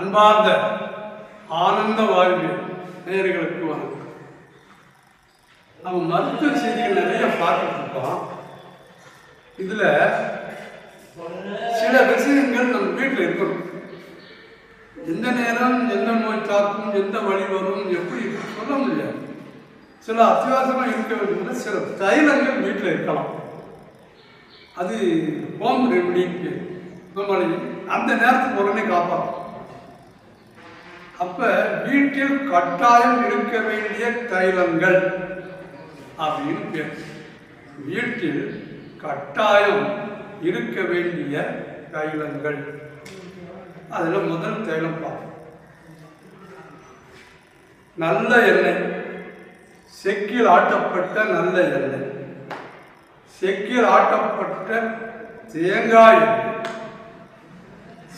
அன்பார்ந்த ஆனந்த வாழ்வியல் நேர்களுக்கு வணக்கம். நம்ம மருத்துவ செய்திகள் நிறைய பார்த்துட்டு இருக்கோம் இதில் சில விஷயங்கள் நம்ம வீட்டில் இருக்கணும். எந்த நேரம் எந்த நோய் தாக்கும் எந்த வழி வரும் எப்படி சொல்ல முடியாது. சில அத்தியாவசியமாக இருக்க வேண்டிய சில தைலங்கள் வீட்டில் இருக்கலாம். அது ஹோம் ரெமெடி நம்மளை அந்த நேரத்துக்கு உடனே காப்பாற்றும். அப்ப வீட்டில் கட்டாயம் இருக்க வேண்டிய தைலங்கள் அப்படின்னு பேர். வீட்டில் கட்டாயம் இருக்க வேண்டிய தைலங்கள். அதில் முதல் தைலம் பார்ப்போம். நல்ல எண்ணெய். செக்கில் ஆட்டப்பட்ட நல்ல எண்ணெய். செக்கில் ஆட்டப்பட்ட தேங்காய்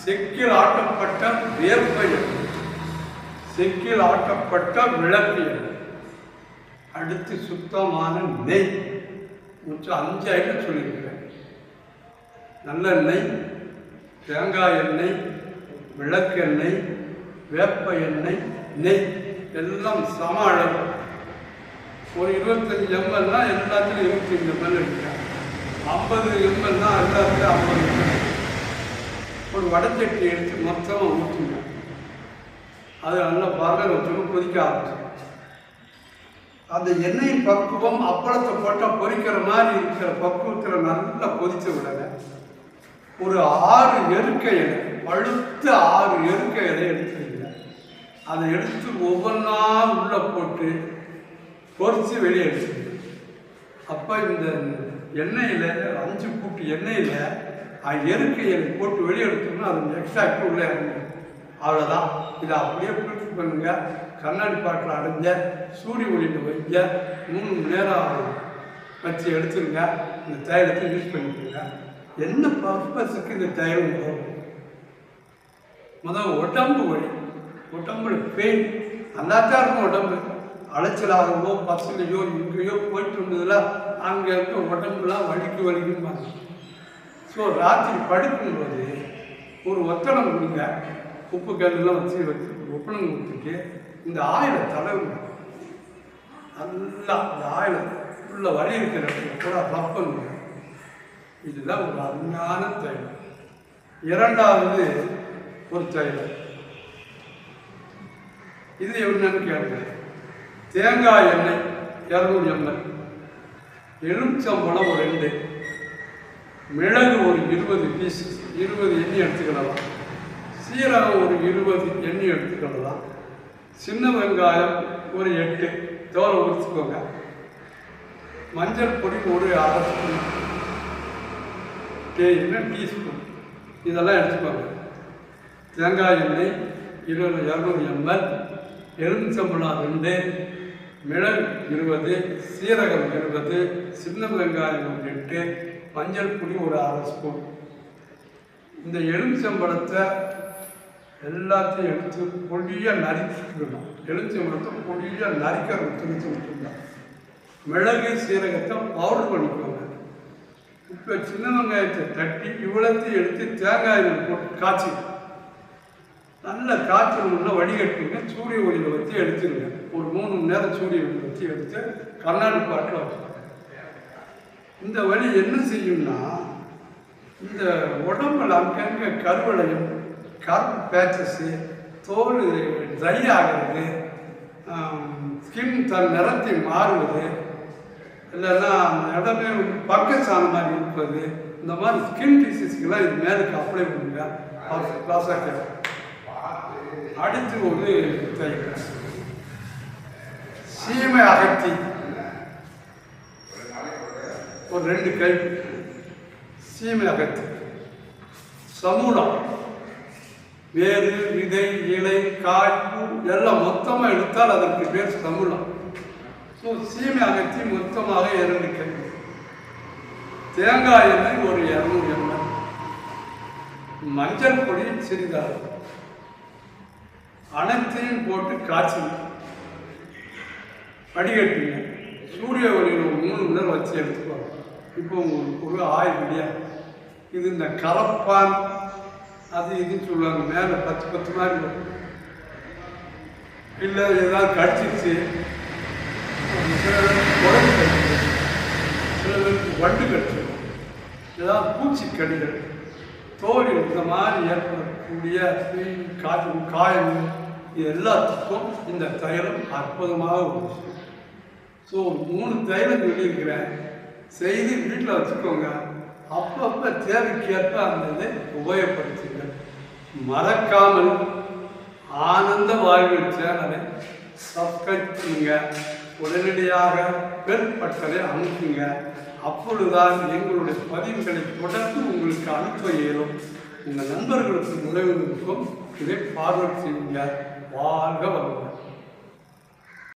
செக்கில் ஆட்டப்பட்ட வேர் செக்கில் ஆட்டப்பட்ட விளக்கு அடுத்து சுத்தமான நெய். கொஞ்சம் அஞ்சு ஐட்டம் சொல்லியிருக்கிறேன் நல்லெண்ணெய் தேங்காய் எண்ணெய் விளக்கெண்ணெய் வேப்ப எண்ணெய் நெய். எல்லாம் சம அளவு. ஒரு இருபத்தஞ்சி எம்எல்னா எல்லாத்துலையும் இருபத்தஞ்சி எம்எல் எடுக்கிறேன் ஐம்பது எம்எல்னா எல்லாத்துலையும் ஐம்பது ஒரு வடச்சட்டி எடுத்து மொத்தமாக ஊற்றுங்க அது நல்லா பரல வச்சுக்கும் கொதிக்க ஆரம்பிச்சு அந்த எண்ணெய் பக்குவம் அப்பளத்தை போட்டால் பொரிக்கிற மாதிரி இருக்கிற பக்குவத்தில் நல்லா கொதித்து விடுங்க ஒரு ஆறு எருக்க இலை பழுத்த ஆறு எருக்க இலை எடுத்துருங்க அதை எடுத்து ஒவ்வொன்றா உள்ளே போட்டு பொரித்து வெளியே எடுத்துருங்க அப்போ இந்த எண்ணெயில் அஞ்சு கூட்டு எண்ணெயில் எருக்க இலை போட்டு வெளியே எடுத்தோம்னா அது எக்ஸாக்ட் உள்ளே இறங்கிடும். அவ்வளோதான் இதை அப்படியே பிடிச்சி பண்ணுங்க. கண்ணாடி பாட்டில் அடைஞ்ச சூரிய ஒளியில் வைங்க. மூணு மணி நேரம் வச்சு எடுத்துருங்க. இந்த தைலத்தை யூஸ் பண்ணிக்கோங்க. என்ன பர்பஸுக்கு இந்த தைலம் வரும்? முதல் உடம்பு வழி உடம்புல பெயின் நல்லாத்தான் இருக்கும் உடம்பு அலைச்சலாகவோ பஸ்லையோ இங்கேயோ போயிட்டு இருந்ததில் அங்கே இருக்க உடம்புலாம் வலிக்கு வலிக்கும்பாங்க. ஸோ ராத்திரி படுக்கும்போது ஒரு ஒத்தடம் கொடுங்க. உப்பு கல்லாம் வச்சு வச்சு ஒப்பனம் கொடுத்துட்டு இந்த ஆயிலை தடவுங்க. நல்லா அந்த ஆயிலை உள்ள வழி இருக்கிற இடத்துல கூட ரப் இதுதான் ஒரு அருமையான தைலம். இரண்டாவது ஒரு தைலம். இது என்னன்னு கேளுங்க. தேங்காய் எண்ணெய் இரநூறு எண்ணெய் எலுமிச்சம்பழம் ஒரு ரெண்டு. மிளகு ஒரு இருபது பீஸ் இருபது எண்ணெய் எடுத்துக்கலாம். சீரகம் ஒரு இருபது எண்ணெய் எடுத்துக்கொள்ளலாம் சின்ன வெங்காயம் ஒரு எட்டு தோலை உரிச்சுக்கோங்க. மஞ்சள் பொடி ஒரு அரை ஸ்பூன். டே எண்ணெய் டீஸ்பூன். இதெல்லாம் எடுத்துக்கோங்க. தேங்காய் எண்ணெய் இருபது இரநூறு எம்எல். எலுமிச்சம்பழம் ரெண்டு மிளகு இருபது சீரகம் இருபது சின்ன வெங்காயம் ஒரு எட்டு மஞ்சள் பொடி ஒரு அரை ஸ்பூன். இந்த எலுமிச்சம்பழத்தை எல்லாத்தையும் எடுத்து பொடியாக நறுக்கிக்கணும். மட்டும் பொடியாக நறுக்கிறது துணிச்சு மட்டும்தான். மிளகு சீரகத்தை பவுடர் பண்ணிக்கோங்க. இப்போ சின்ன வெங்காயத்தை தட்டி இவ்வளத்தையும் எடுத்து தேங்காயில் போட்டு காய்ச்சி. நல்ல காய்ச்சல் வடிகட்டுங்க. சூரிய ஒளியில் வச்சு எடுத்துருங்க. ஒரு மூணு மணி நேரம் சூரிய ஒளியில் வச்சு எடுத்து கண்ணாடி பாட்டில் வச்சுக்கோங்க. இந்த வலி என்ன செய்யும்னா இந்த உடம்புல அங்கங்கே கருவளையம் கருப்பு பேச்சஸு தோல் ட்ரை ஆகிறது ஸ்கின் தன் நிறத்தை மாறுவது இல்லைன்னா அந்த இடமே பக்கச்சான மாதிரி இருப்பது இந்த மாதிரி ஸ்கின் டிசீஸ்க்கெல்லாம் இது மேலுக்கு அப்ளை பண்ணுங்க. கிளாஸாக அடுத்து ஒரு தைக்கிறேன் சீமை அகற்றி. ஒரு ரெண்டு கை சீமை அகற்றி. சமூகம். வேறு விதை இலை காய் பூ எல்லாம் மொத்தமாக எடுத்தால் அதற்கு பேர் சமூலம் ஸோ சீமை அகற்றி மொத்தமாக இரண்டு கை தேங்காய் எண்ணெய் ஒரு இரநூறு எண்ணெய் மஞ்சள் பொடி சிறிதாக. அனைத்தையும் போட்டு காய்ச்சி. வடிகட்டுங்க சூரிய ஒளியில் ஒரு மூணு மணி நேரம் வச்சு எடுத்துக்கோங்க. இப்போ உங்களுக்கு ஒரு ஆயில் இது இந்த கலப்பான் அது இதுன்னு சொல்லுவாங்க. மேலே பத்து பத்து மாதிரி வரும். இல்லை ஏதாவது கடிச்சிருச்சு. சில பேருக்கு கடிச்சிடும் சில பேருக்கு வண்டு கடிச்சிடும் ஏதாவது பூச்சி கடிகள் தோல் இந்த மாதிரி ஏற்படக்கூடிய காற்று காயம் எல்லாத்துக்கும் இந்த தைலம் அற்புதமாக உதவும் ஸோ மூணு தைலம் சொல்லியிருக்கிறேன். செய்து வீட்டில் வச்சுக்கோங்க. அப்பப்போ தேவைக்கேற்ப அந்த இதை உபயோகப்படுத்தி மறக்காமல் ஆனந்த வாழ்வு சேனலை சப்ஸ்கிரைப் பண்ணுங்க. உடனடியாக பெல் பட்டனை அமுக்குங்க. அப்பொழுதுதான் எங்களுடைய பதிவுகளை தொடர்ந்து உங்களுக்கு அனுப்ப இயலும். உங்கள் நண்பர்களுக்கும் உறவினருக்கும் இதை பார்வை செய்யுங்க. வாழ்க வளமுடன்.